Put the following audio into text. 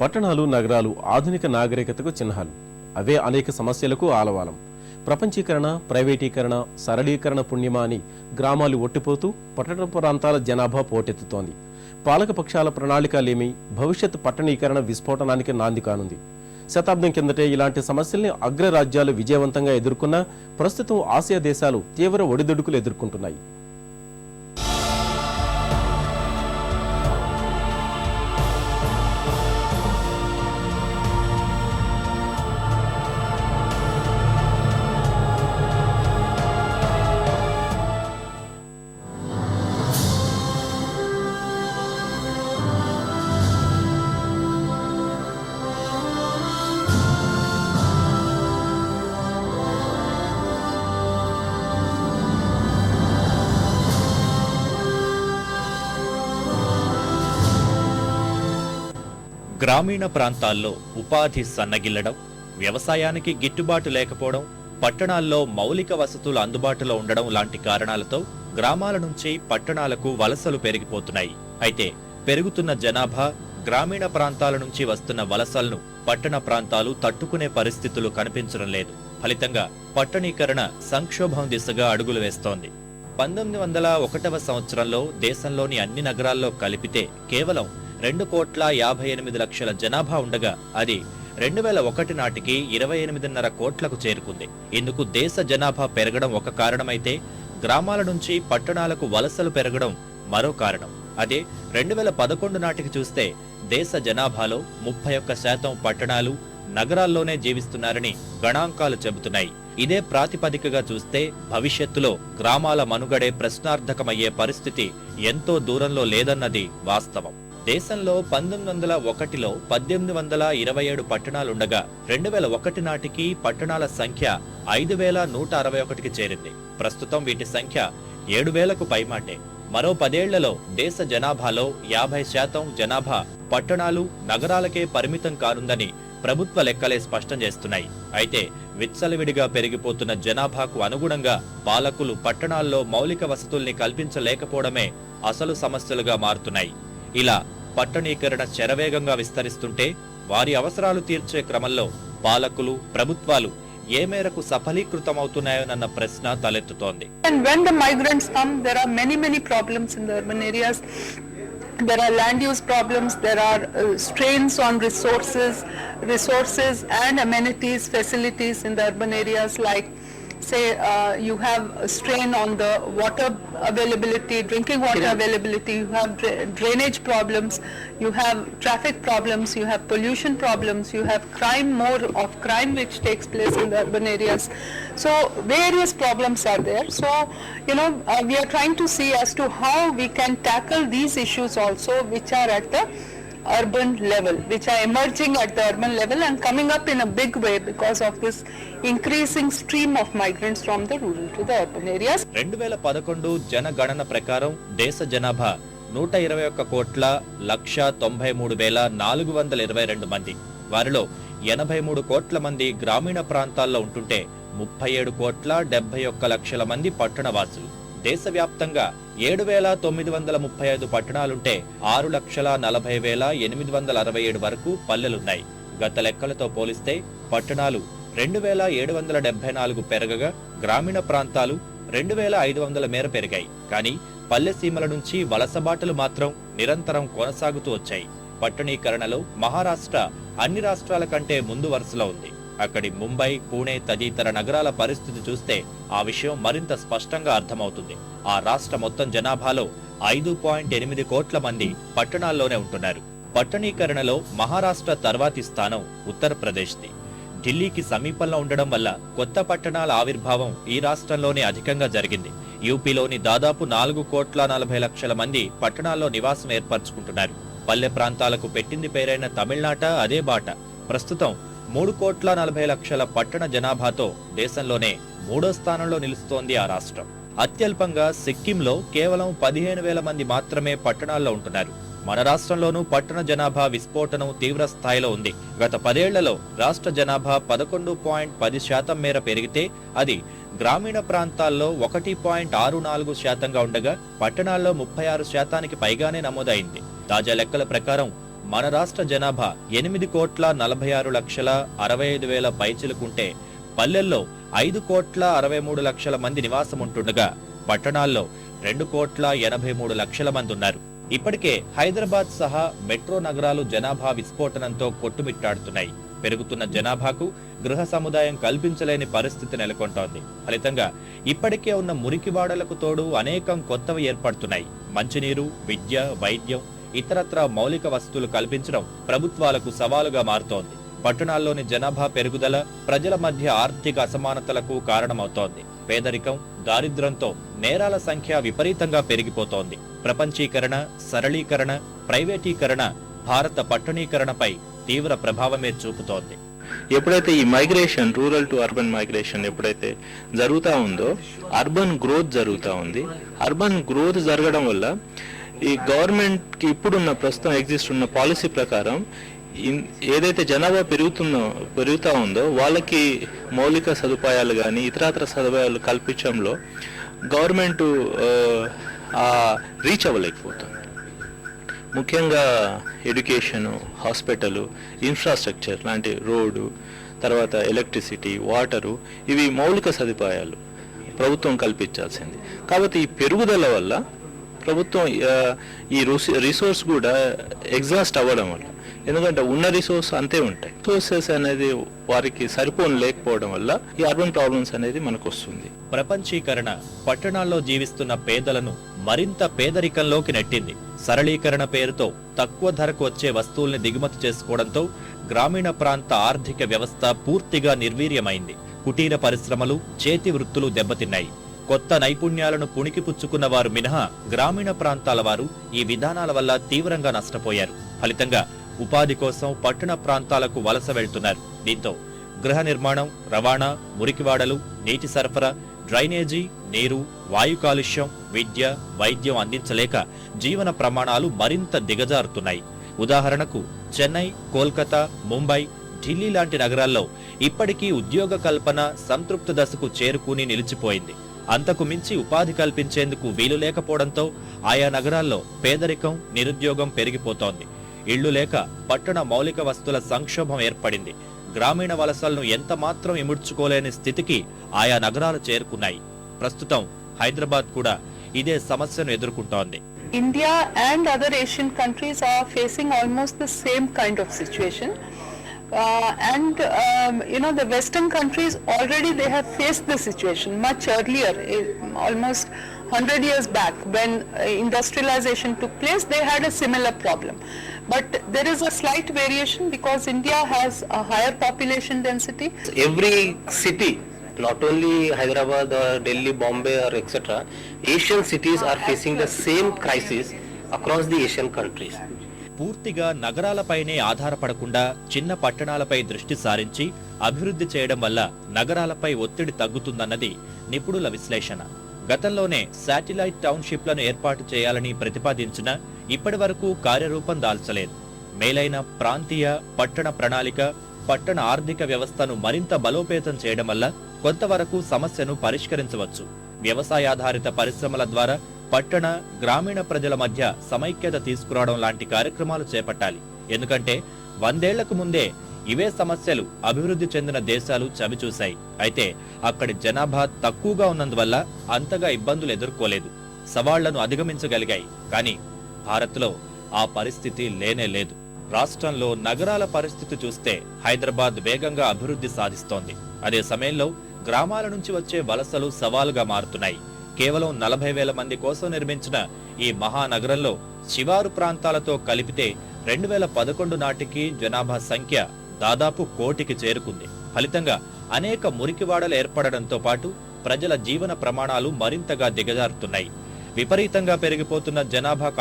పట్టణాలు నగరాలు ఆధునిక నాగరికతకు చిహ్నాలు. అవే అనేక సమస్యలకు ఆలవాలం. ప్రపంచీకరణ ప్రైవేటీకరణ సరళీకరణ పుణ్యమా అని గ్రామాలు ఒట్టిపోతూ పట్టణ ప్రాంతాల జనాభా పోటెత్తుతోంది. పాలకపక్షాల ప్రణాళికలేమి భవిష్యత్ పట్టణీకరణ విస్ఫోటనానికి నాంది కానుంది. శతాబ్దం కిందటే ఇలాంటి సమస్యల్ని అగ్రరాజ్యాలు విజయవంతంగా ఎదుర్కొన్నా ప్రస్తుతం ఆసియా దేశాలు తీవ్ర ఒడిదుడుకులు ఎదుర్కొంటున్నాయి. గ్రామీణ ప్రాంతాల్లో ఉపాధి సన్నగిల్లడం వ్యవసాయానికి గిట్టుబాటు లేకపోవడం పట్టణాల్లో మౌలిక వసతులు అందుబాటులో ఉండడం లాంటి కారణాలతో గ్రామాల నుంచి పట్టణాలకు వలసలు పెరిగిపోతున్నాయి. అయితే పెరుగుతున్న జనాభా గ్రామీణ ప్రాంతాల నుంచి వస్తున్న వలసలను పట్టణ ప్రాంతాలు తట్టుకునే పరిస్థితులు కనిపించడం లేదు. ఫలితంగా పట్టణీకరణ సంక్షోభం దిశగా అడుగులు వేస్తోంది. పంతొమ్మిది వందల ఒకటవ సంవత్సరంలో దేశంలోని అన్ని నగరాల్లో కలిపితే కేవలం రెండు కోట్ల యాభై ఎనిమిది లక్షల జనాభా ఉండగా అది రెండు వేల ఒకటి నాటికి ఇరవై ఎనిమిదిన్నర కోట్లకు చేరుకుంది. ఇందుకు దేశ జనాభా పెరగడం ఒక కారణమైతే గ్రామాల నుంచి పట్టణాలకు వలసలు పెరగడం మరో కారణం. అదే రెండు వేల పదకొండు నాటికి చూస్తే దేశ జనాభాలో ముప్పై ఒక్క శాతం పట్టణాలు నగరాల్లోనే జీవిస్తున్నారని గణాంకాలు చెబుతున్నాయి. ఇదే ప్రాతిపదికగా చూస్తే భవిష్యత్తులో గ్రామాల మనుగడే ప్రశ్నార్థకమయ్యే పరిస్థితి ఎంతో దూరంలో లేదన్నది వాస్తవం. దేశంలో పంతొమ్మిది వందల ఒకటిలో పద్దెనిమిది వందల ఇరవై ఏడు పట్టణాలుండగా రెండు వేల ఒకటి నాటికి పట్టణాల సంఖ్య ఐదు వేల నూట అరవై ఒకటికి చేరింది. ప్రస్తుతం వీటి సంఖ్య ఏడు వేలకు పైమాటే. మరో పదేళ్ళలో దేశ జనాభాలో యాభై శాతం జనాభా పట్టణాలు నగరాలకే పరిమితం కానుందని ప్రభుత్వ లెక్కలే స్పష్టం చేస్తున్నాయి. అయితే విచ్చలవిడిగా పెరిగిపోతున్న జనాభాకు అనుగుణంగా పాలకులు పట్టణాల్లో మౌలిక వసతుల్ని కల్పించలేకపోవడమే అసలు సమస్యలుగా మారుతున్నాయి. ఇలా పట్టణీకరణ శరవేగంగా విస్తరిస్తుంటే వారి అవసరాలు తీర్చే క్రమంలో పాలకులు ప్రభుత్వాలు ఏ మేరకు సఫలీకృతమవుతున్నాయోనన్న ప్రశ్న తలెత్తుతోంది when the migrants come, there are many, many problems in the urban areas. There are land use problems, there are uh, strains on resources, resources and amenities, facilities in the urban areas like say uh, you have a strain on the water availability, drinking water availability, you have dra- drainage problems, you have traffic problems, you have pollution problems, you have crime, more of crime which takes place in the urban areas. So various problems are there. So, you know, uh, we are trying to see as to how we can tackle these issues also which are at the urban level, which are emerging at the urban level and coming up in a big way because of this increasing stream of migrants from the rural to the urban areas. రెండు వేల పదకొండు జనగణన ప్రకారం దేశ జనాభా నూట ఇరవై ఒక్క కోట్ల లక్ష తొంభై మూడు వేల నాలుగు వందల ఇరవై రెండు మంది వారిలో ఎనభై మూడు కోట్ల మంది గ్రామీణ ప్రాంతాల్లో ఉంటుంటే ముప్పై ఏడు కోట్ల డెబ్బై ఒక్క లక్షల మంది పట్టణ వాసులు దేశవ్యాప్తంగా ఏడు వేల తొమ్మిది వందల ముప్పై ఐదు పట్టణాలుంటే ఆరు లక్షల నలభై వేల ఎనిమిది వందల అరవై ఏడు వరకు పల్లెలున్నాయి. గత లెక్కలతో పోలిస్తే పట్టణాలు రెండు వేల ఏడు వందల డెబ్బై నాలుగు పెరగగా గ్రామీణ ప్రాంతాలు రెండు వేల ఐదు వందల మేర పెరిగాయి. కానీ పల్లె సీమల నుంచి వలసబాటలు మాత్రం నిరంతరం కొనసాగుతూ వచ్చాయి. పట్టణీకరణలో మహారాష్ట్ర అన్ని రాష్ట్రాల కంటే ముందు వరుసలో ఉంది. అక్కడి ముంబై పూణే తదితర నగరాల పరిస్థితి చూస్తే ఆ విషయం మరింత స్పష్టంగా అర్థమవుతుంది. ఆ రాష్ట్ర మొత్తం జనాభాలో ఐదు పాయింట్ ఎనిమిది కోట్ల మంది పట్టణాల్లోనే ఉంటున్నారు. పట్టణీకరణలో మహారాష్ట్ర తర్వాతి స్థానం ఉత్తరప్రదేశ్ది. ఢిల్లీకి సమీపంలో ఉండడం వల్ల కొత్త పట్టణాల ఆవిర్భావం ఈ రాష్ట్రంలోనే అధికంగా జరిగింది. యూపీలోని దాదాపు నాలుగు కోట్ల నలభై లక్షల మంది పట్టణాల్లో నివాసం ఏర్పరచుకుంటున్నారు. పల్లె ప్రాంతాలకు పెట్టింది పేరైన తమిళనాట అదే బాట. ప్రస్తుతం మూడు కోట్ల నలభై లక్షల పట్టణ జనాభాతో దేశంలోనే మూడో స్థానంలో నిలుస్తోంది ఆ రాష్ట్రం. అత్యల్పంగా సిక్కింలో కేవలం పదిహేను వేల మంది మాత్రమే పట్టణాల్లో ఉంటున్నారు. మన రాష్ట్రంలోనూ పట్టణ జనాభా విస్ఫోటనం తీవ్ర స్థాయిలో ఉంది. గత పదేళ్ళలో రాష్ట్ర జనాభా పదకొండు పాయింట్ పది శాతం మేర పెరిగితే అది గ్రామీణ ప్రాంతాల్లో ఒకటి పాయింట్ ఆరు నాలుగు శాతంగా ఉండగా పట్టణాల్లో ముప్పై ఆరు శాతానికి పైగానే నమోదైంది. తాజా లెక్కల ప్రకారం మన రాష్ట్ర జనాభా ఎనిమిది కోట్ల నలభై ఆరు లక్షల అరవై ఐదు వేల పైచిలుకుంటే పల్లెల్లో ఐదు కోట్ల అరవై మూడు లక్షల మంది నివాసం ఉంటుండగా పట్టణాల్లో రెండు కోట్ల ఎనభై మూడు లక్షల మంది ఉన్నారు ఇప్పటికే హైదరాబాద్ సహా మెట్రో నగరాలు జనాభా విస్ఫోటనంతో కొట్టుమిట్టాడుతున్నాయి. పెరుగుతున్న జనాభాకు గృహ సముదాయం కల్పించలేని పరిస్థితి నెలకొంటోంది. ఫలితంగా ఇప్పటికే ఉన్న మురికివాడలకు తోడు అనేకం కొత్తవి ఏర్పడుతున్నాయి. మంచినీరు విద్య వైద్యం ఇతరత్ర మౌలిక వసతులు కల్పించడం ప్రభుత్వాలకు సవాలుగా మారుతోంది. పట్టణాల్లోని జనాభా పెరుగుదల ప్రజల మధ్య ఆర్థిక అసమానతలకు కారణమవుతోంది. పేదరికం దారిద్ర్యంతో నేరాల సంఖ్య విపరీతంగా పెరిగిపోతోంది. ప్రపంచీకరణ సరళీకరణ ప్రైవేటీకరణ భారత పట్టణీకరణపై తీవ్ర ప్రభావమే చూపుతోంది. ఎప్పుడైతే ఈ migration rural to urban migration ఎప్పుడైతే జరుగుతూ ఉందో అర్బన్ గ్రోత్ జరుగుతూ ఉంది. అర్బన్ గ్రోత్ జరగడం వల్ల ఈ గవర్నమెంట్కి ఇప్పుడున్న ప్రస్తుతం ఎగ్జిస్ట్ ఉన్న పాలసీ ప్రకారం ఏదైతే జనాభా పెరుగుతుందో పెరుగుతూ ఉందో వాళ్ళకి మౌలిక సదుపాయాలు కానీ ఇతరత్ర సదుపాయాలు కల్పించడంలో గవర్నమెంట్ రీచ్ అవ్వలేకపోతుంది. ముఖ్యంగా ఎడ్యుకేషను హాస్పిటల్ ఇన్ఫ్రాస్ట్రక్చర్ లాంటి రోడ్డు తర్వాత ఎలక్ట్రిసిటీ వాటరు ఇవి మౌలిక సదుపాయాలు ప్రభుత్వం కల్పించాల్సింది. కాబట్టి ఈ పెరుగుదల వల్ల ప్రభుత్వం ఈ రిసోర్స్ కూడా ఎగ్జాస్ట్ అవ్వడం వల్ల. ఎందుకంటే ఉన్న రిసోర్స్ అంతే ఉంటాయి. రిసోర్సెస్ అనేది వారికి సరిపోని లేకపోవడం వల్ల ఈ అర్బన్ ప్రాబ్లమ్స్ అనేది మనకు వస్తుంది. ప్రపంచీకరణ పట్టణాల్లో జీవిస్తున్న పేదలను మరింత పేదరికంలోకి నెట్టింది. సరళీకరణ పేరుతో తక్కువ ధరకు వచ్చే వస్తువుల్ని దిగుమతి చేసుకోవడంతో గ్రామీణ ప్రాంత ఆర్థిక వ్యవస్థ పూర్తిగా నిర్వీర్యమైంది. కుటీర పరిశ్రమలు చేతి వృత్తులు దెబ్బతిన్నాయి. కొత్త నైపుణ్యాలను పుణికిపుచ్చుకున్న వారు మినహా గ్రామీణ ప్రాంతాల వారు ఈ విధానాల వల్ల తీవ్రంగా నష్టపోయారు. ఫలితంగా ఉపాధి కోసం పట్టణ ప్రాంతాలకు వలస వెళ్తున్నారు. దీంతో గృహ నిర్మాణం రవాణా మురికివాడలు నీటి సరఫరా డ్రైనేజీ నీరు వాయు కాలుష్యం విద్య వైద్యం అందించలేక జీవన ప్రమాణాలు మరింత దిగజారుతున్నాయి. ఉదాహరణకు చెన్నై కోల్కతా ముంబై ఢిల్లీ లాంటి నగరాల్లో ఇప్పటికీ ఉద్యోగ కల్పన సంతృప్త దశకు చేరుకుని నిలిచిపోయింది. అంతకు మించి ఉపాధి కల్పించేందుకు వీలు లేకపోవడంతో ఆయా నగరాల్లో పేదరికం నిరుద్యోగం పెరిగిపోతోంది. ఇళ్ళు లేక పట్టణ మౌలిక వస్తువుల సంక్షోభం ఏర్పడింది. గ్రామీణ వలసలను ఎంత మాత్రం ఇముడ్చుకోలేని స్థితికి ఆయా నగరాలు చేరుకున్నాయి. ప్రస్తుతం హైదరాబాద్ కూడా ఇదే సమస్యను ఎదుర్కొంటోంది. India and other Asian countries are facing almost the same kind of situation Uh, and um, you know the Western countries already they have faced the situation much earlier, eh, almost 100 years back when uh, industrialization took place. They had a similar problem, but there is a slight variation because India has a higher population density. every city not only hyderabad or delhi bombay or etc asian cities are facing the same crisis across the asian countries పూర్తిగా నగరాలపైనే ఆధారపడకుండా చిన్న పట్టణాలపై దృష్టి సారించి అభివృద్ధి చేయడం వల్ల నగరాలపై ఒత్తిడి తగ్గుతుందన్నది నిపుణుల విశ్లేషణ. గతంలోనే శాటిలైట్ టౌన్షిప్లను ఏర్పాటు చేయాలని ప్రతిపాదించిన ఇప్పటి వరకు కార్యరూపం దాల్చలేదు. మేలైన ప్రాంతీయ పట్టణ ప్రణాళిక పట్టణ ఆర్థిక వ్యవస్థను మరింత బలోపేతం చేయడం వల్ల కొంతవరకు సమస్యను పరిష్కరించవచ్చు. వ్యవసాయాధారిత పరిశ్రమల ద్వారా పట్టణ గ్రామీణ ప్రజల మధ్య సమైక్యత తీసుకురావడం లాంటి కార్యక్రమాలు చేపట్టాలి. ఎందుకంటే వందేళ్ళకు ముందే ఇవే సమస్యలు అభివృద్ధి చెందిన దేశాలు చవిచూశాయి. అయితే అక్కడి జనాభా తక్కువగా ఉన్నందువల్ల అంతగా ఇబ్బందులు ఎదుర్కోలేదు. సవాళ్ళను అధిగమించగలిగాయి. కానీ భారత్లో ఆ పరిస్థితి లేనే లేదు. రాష్ట్రంలో నగరాల పరిస్థితి చూస్తే హైదరాబాద్ వేగంగా అభివృద్ధి సాధిస్తోంది. అదే సమయంలో గ్రామాల నుంచి వచ్చే వలసలు సవాలుగా మారుతున్నాయి. కేవలం నలభై వేల మంది కోసం నిర్మించిన ఈ మహానగరంలో శివారు ప్రాంతాలతో కలిపితే రెండు వేల పదకొండు నాటికి జనాభా సంఖ్య దాదాపు కోటికి చేరుకుంది. ఫలితంగా అనేక మురికివాడలు ఏర్పడడంతో పాటు ప్రజల జీవన ప్రమాణాలు మరింతగా దిగజారుతున్నాయి. విపరీతంగా పెరిగిపోతున్న జనాభా